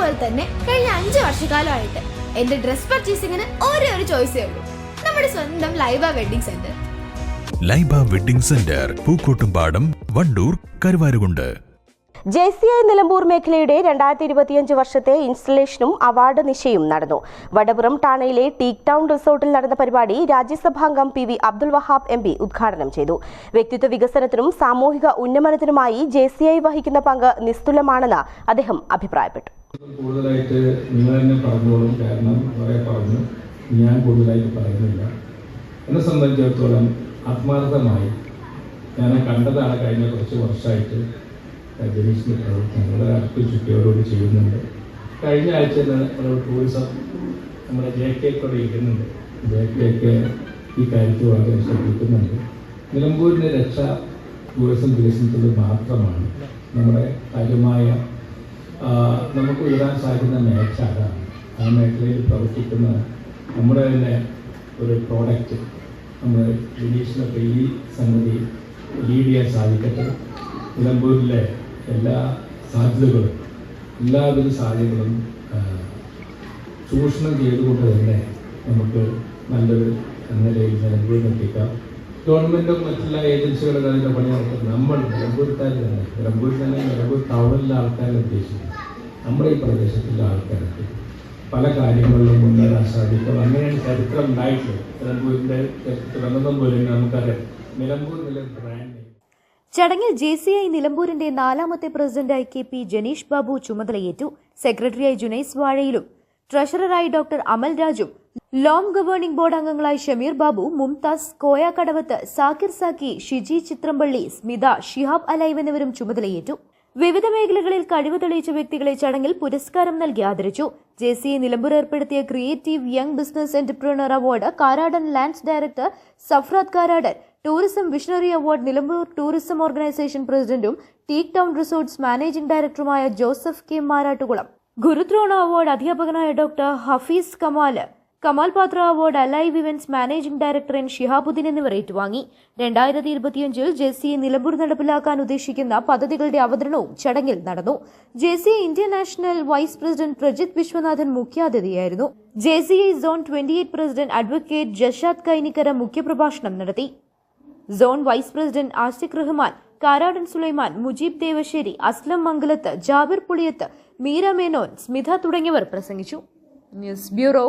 പോലെ തന്നെ കഴിഞ്ഞ അഞ്ച് വർഷക്കാലമായിട്ട് എന്റെ ഡ്രസ് പർച്ചേസിങ്ങിന് ഒരേ ഒരു ചോയ്സേ ഉള്ളൂ. നമ്മുടെ സ്വന്തം Laiba wedding centre Laiba wedding centre Pookkottumpadam Wandoor Karuvarakundu. J C I Nilambur മേഖലയുടെ രണ്ടായിരത്തി ഇരുപത്തിയഞ്ച് വർഷത്തെ ഇൻസ്റ്റലേഷനും അവാർഡ് നിശയും നടന്നു. വടപുറം ടാണയിലെ ടീക് ടൗൺ റിസോർട്ടിൽ നടന്ന പരിപാടി രാജ്യസഭാംഗം P V Abdul Wahab M P ഉദ്ഘാടനം ചെയ്തു. വ്യക്തിത്വ വികസനത്തിനും സാമൂഹിക ഉന്നമനത്തിനുമായി ജെ സി ഐ വഹിക്കുന്ന പങ്ക് നിസ്തുലമാണെന്ന് അദ്ദേഹം അഭിപ്രായപ്പെട്ടു. കൂടുതലായിട്ട് നിങ്ങൾ തന്നെ പറഞ്ഞോളും. കാരണം കുറെ പറഞ്ഞു. ഞാൻ കൂടുതലായിട്ട് പറയുന്നില്ല. എന്നെ സംബന്ധിച്ചിടത്തോളം ആത്മാർത്ഥമായി ഞാൻ കണ്ടതാണ് കഴിഞ്ഞ കുറച്ച് വർഷമായിട്ട് ജനീഷിന്റെ പ്രവർത്തനങ്ങൾ അടുത്ത് ചുറ്റിയോടുകൂടി ചെയ്യുന്നുണ്ട്. കഴിഞ്ഞ ആഴ്ച ഒരു ടൂറിസം നമ്മുടെ ജെ കെ കൂടെ ഇരിക്കുന്നുണ്ട്. ജെ കെ ഒക്കെ ഈ കാര്യത്തിൽ വളരെ ശ്രദ്ധിക്കുന്നുണ്ട്. നിലമ്പൂരിന്റെ രക്ഷ ടൂറിസം വികസനത്തിൽ മാത്രമാണ് നമ്മുടെ കാര്യമായ നമുക്ക് ഉയരാൻ സാധിക്കുന്ന മേഖല അതാണ്. ആ മേഖലയിൽ പ്രവർത്തിക്കുന്ന നമ്മുടെ തന്നെ ഒരു പ്രോഡക്റ്റ് നമ്മൾ ജനീഷിനൊക്കെ ഈ സംഗതി ലീഡ് ചെയ്യാൻ സാധിക്കട്ടെ. നിലമ്പൂരിലെ എല്ലാ സാധ്യതകളും എല്ലാവിധ സാധ്യതകളും ചൂഷണം ചെയ്തുകൊണ്ട് തന്നെ നമുക്ക് നല്ലൊരു നിലയിൽ നിലമ്പൂരിൽ എത്തിക്കാം. ഗവൺമെന്റും മറ്റുള്ള ഏജൻസികളും അതിന്റെ പണി നടത്തുന്നത് നമ്മൾ നിലമ്പൂർക്കാർ തന്നെ നിലമ്പൂർ തന്നെ നിലമ്പൂർ ടൗണിലെ ആൾക്കാരെ ഉദ്ദേശിക്കുന്നത് നമ്മുടെ ഈ പ്രദേശത്തിലെ ആൾക്കാർക്ക് പല കാര്യങ്ങളിലും മുന്നേറാൻ സാധിക്കും. അങ്ങനെയാണ് ചരിത്രം ഉണ്ടായിട്ടുള്ളത്. നിലമ്പൂരിന്റെ തുടങ്ങുന്ന പോലെ നമുക്കറിയാം. നിലമ്പൂർ നില ബ്രാൻഡ് ചടങ്ങിൽ ജെ സി ഐ നിലമ്പൂരിന്റെ നാലാമത്തെ പ്രസിഡന്റായി കെ പി ജനീഷ് ബാബു ചുമതലയേറ്റു. സെക്രട്ടറിയായി ജുനൈസ് വാഴയിലും. ട്രഷററായി ഡോക്ടർ അമൽ രാജും. ലോം ഗവേണിംഗ് ബോർഡ് അംഗങ്ങളായ ഷമീർ ബാബു മുംതാസ് കോയ കടവത്ത് സാക്കിർ സാക്കി ഷിജി ചിത്രമ്പള്ളി സ്മിത ഷിഹാബ് അലൈവ് എന്നിവരും ചുമതലയേറ്റു. വിവിധ മേഖലകളിൽ കഴിവ് തെളിയിച്ച വ്യക്തികളെ ചടങ്ങിൽ പുരസ്കാരം നൽകി ആദരിച്ചു. ജെ സി നിലമ്പൂർ ഏർപ്പെടുത്തിയ creative young business entrepreneur award Karadan lands director Safrad Karadan tourism visionary award Nilambur tourism organisation പ്രസിഡന്റും ടീക് ടൗൺ റിസോർട്ട്സ് മാനേജിംഗ് ഡയറക്ടറുമായ Joseph K. Marattukulam. Gurudrona award അധ്യാപകനായ doctor Hafeez Kamal Kamal Pathra award Alive events managing director N Shihabuddin എന്നിവർ ഏറ്റുവാങ്ങി. രണ്ടായിരത്തി ഇരുപത്തിയഞ്ചിൽ ജെസിയെ നിലമ്പൂർ നടപ്പിലാക്കാൻ ഉദ്ദേശിക്കുന്ന പദ്ധതികളുടെ അവതരണവും ചടങ്ങിൽ നടന്നു. ജെസിയെ Indian national vice president Prajith Viswanathan മുഖ്യാതിഥിയായിരുന്നു. JCI zone twenty eight president advocate Jashad Kainikkara മുഖ്യപ്രഭാഷണം നടത്തി. Zone vice president Asiq Rahman Karadan Sulaiman Mujeeb Devasseri Aslam Mangalath Jabir Puliyath Meera Menon Smitha തുടങ്ങിയവർ പ്രസംഗിച്ചു. News bureau